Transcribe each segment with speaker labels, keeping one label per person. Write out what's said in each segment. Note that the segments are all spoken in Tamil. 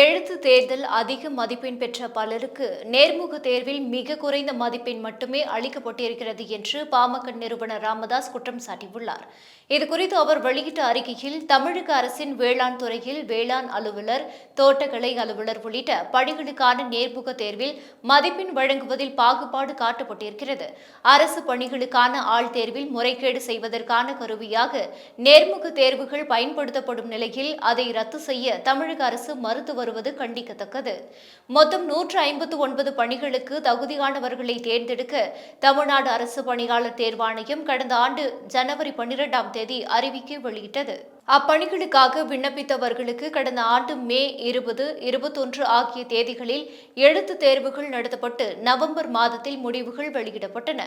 Speaker 1: எழுத்து தேர்தல் அதிக மதிப்பெண் பெற்ற பலருக்கு நேர்முக தேர்வில் மிக குறைந்த மதிப்பெண் மட்டுமே அளிக்கப்பட்டிருக்கிறது என்று பாமக நிறுவனர் ராமதாஸ் குற்றம் சாட்டியுள்ளார். இதுகுறித்து அவர் வெளியிட்ட அறிக்கையில் தமிழக அரசின் வேளாண் துறையில் வேளாண் அலுவலர் தோட்டக்கலை அலுவலர் உள்ளிட்ட பணிகளுக்கான நேர்முக தேர்வில் மதிப்பெண் வழங்குவதில் பாகுபாடு காட்டப்பட்டிருக்கிறது. அரசு பணிகளுக்கான ஆள் தேர்வில் முறைகேடு செய்வதற்கான கருவியாக நேர்முக தேர்வுகள் பயன்படுத்தப்படும் நிலையில் அதை ரத்து செய்ய தமிழக அரசு மருத்துவ வருவது கண்டிக்கத்தக்கது. மொத்தம் நூற்று ஐம்பத்து ஒன்பது பணிகளுக்கு தகுதியானவர்களை தேர்ந்தெடுக்க தமிழ்நாடு அரசு பணியாளர் தேர்வாணையம் கடந்த ஆண்டு ஜனவரி பன்னிரெண்டாம் தேதி அறிவிக்கை வெளியிட்டது. அப்பணிகளுக்காக விண்ணப்பித்தவர்களுக்கு கடந்த ஆண்டு மே இருபது இருபத்தொன்று ஆகிய தேதிகளில் எழுத்து தேர்வுகள் நடத்தப்பட்டு நவம்பர் மாதத்தில் முடிவுகள் வெளியிடப்பட்டன.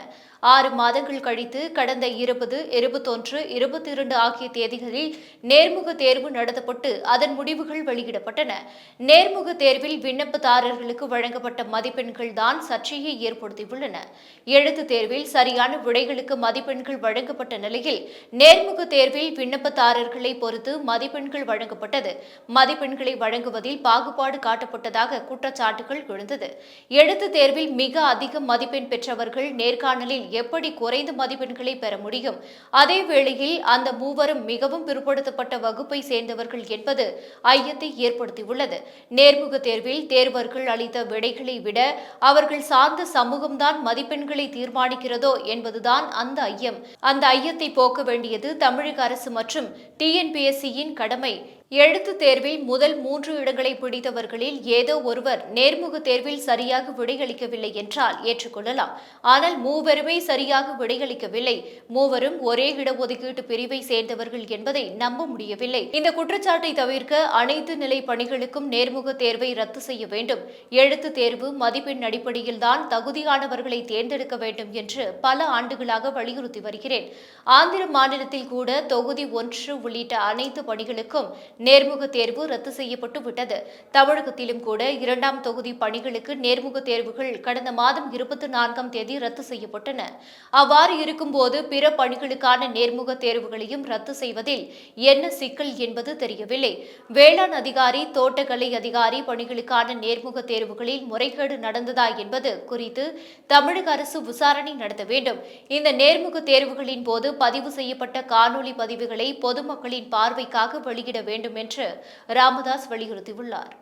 Speaker 1: ஆறு மாதங்கள் கழித்து கடந்த இருபது இருபத்தொன்று இருபத்தி இரண்டு ஆகிய தேதிகளில் நேர்முக தேர்வு நடத்தப்பட்டு அதன் முடிவுகள் வெளியிடப்பட்டன. நேர்முக தேர்வில் விண்ணப்பதாரர்களுக்கு வழங்கப்பட்ட மதிப்பெண்கள் தான் சர்ச்சையை ஏற்படுத்தியுள்ளன. எழுத்து தேர்வில் சரியான விடைகளுக்கு மதிப்பெண்கள் வழங்கப்பட்ட நிலையில் நேர்முக தேர்வில் விண்ணப்பதாரர்கள் பொறுத்து மதிப்பெண்கள் வழங்கப்பட்டது. மதிப்பெண்களை வழங்குவதில் பாகுபாடு காட்டப்பட்டதாக குற்றச்சாட்டுகள் எழுந்தது. எழுத்து தேர்வில் மிக அதிக மதிப்பெண் பெற்றவர்கள் நேர்காணலில் எப்படி குறைந்த மதிப்பெண்களை பெற முடியும்? அதே வேளையில் அந்த மூவரும் மிகவும் பிற்படுத்தப்பட்ட வகுப்பை சேர்ந்தவர்கள் என்பது ஐயத்தை ஏற்படுத்தியுள்ளது. நேர்முக தேர்வில் தேர்வர்கள் அளித்த விடைகளை விட அவர்கள் சார்ந்த சமூகம்தான் மதிப்பெண்களை தீர்மானிக்கிறதோ என்பதுதான் அந்த ஐயம். அந்த ஐயத்தை போக்க வேண்டியது தமிழக அரசு மற்றும் டி. டிஎன்பிஎஸ்சியின் கடமை எழுத்து தேர்வில் முதல் மூன்று இடங்களை பிடித்தவர்களில் ஏதோ ஒருவர் நேர்முக தேர்வில் சரியாக விடையளிக்கவில்லை என்றால் ஏற்றுக்கொள்ளலாம். ஆனால் மூவருமே சரியாக விடையளிக்கவில்லை. மூவரும் ஒரே இடஒதுக்கீட்டு பிரிவை சேர்ந்தவர்கள் என்பதை நம்ப முடியவில்லை. இந்த குற்றச்சாட்டை தவிர்க்க அனைத்து நிலை பணிகளுக்கும் நேர்முக தேர்வை ரத்து செய்ய வேண்டும். எழுத்து தேர்வு மதிப்பெண் அடிப்படையில் தான் தகுதியானவர்களை தேர்ந்தெடுக்க வேண்டும் என்று பல ஆண்டுகளாக வலியுறுத்தி வருகிறேன். ஆந்திர மாநிலத்தில் கூட தொகுதி ஒன்று உள்ளிட்ட அனைத்து பணிகளுக்கும் நேர்முக தேர்வு ரத்து செய்யப்பட்டு விட்டது. தமிழகத்திலும் கூட இரண்டாம் தொகுதி பணிகளுக்கு நேர்முக தேர்வுகள் கடந்த மாதம் இருபத்தி நான்காம் தேதி ரத்து செய்யப்பட்டன. அவ்வாறு இருக்கும்போது பிற பணிகளுக்கான நேர்முக தேர்வுகளையும் ரத்து செய்வதில் என்ன சிக்கல் என்பது தெரியவில்லை. வேளாண் அதிகாரி தோட்டக்கலை அதிகாரி பணிகளுக்கான நேர்முக தேர்வுகளில் முறைகேடு நடந்ததா என்பது குறித்து தமிழக அரசு விசாரணை நடத்த வேண்டும். இந்த நேர்முக தேர்வுகளின் போது பதிவு செய்யப்பட்ட காணொலி பதிவுகளை பொதுமக்களின் பார்வைக்காக வெளியிட வேண்டும். வேண்டும் என்று ராமதாஸ் வலியுறுத்தியுள்ளார்.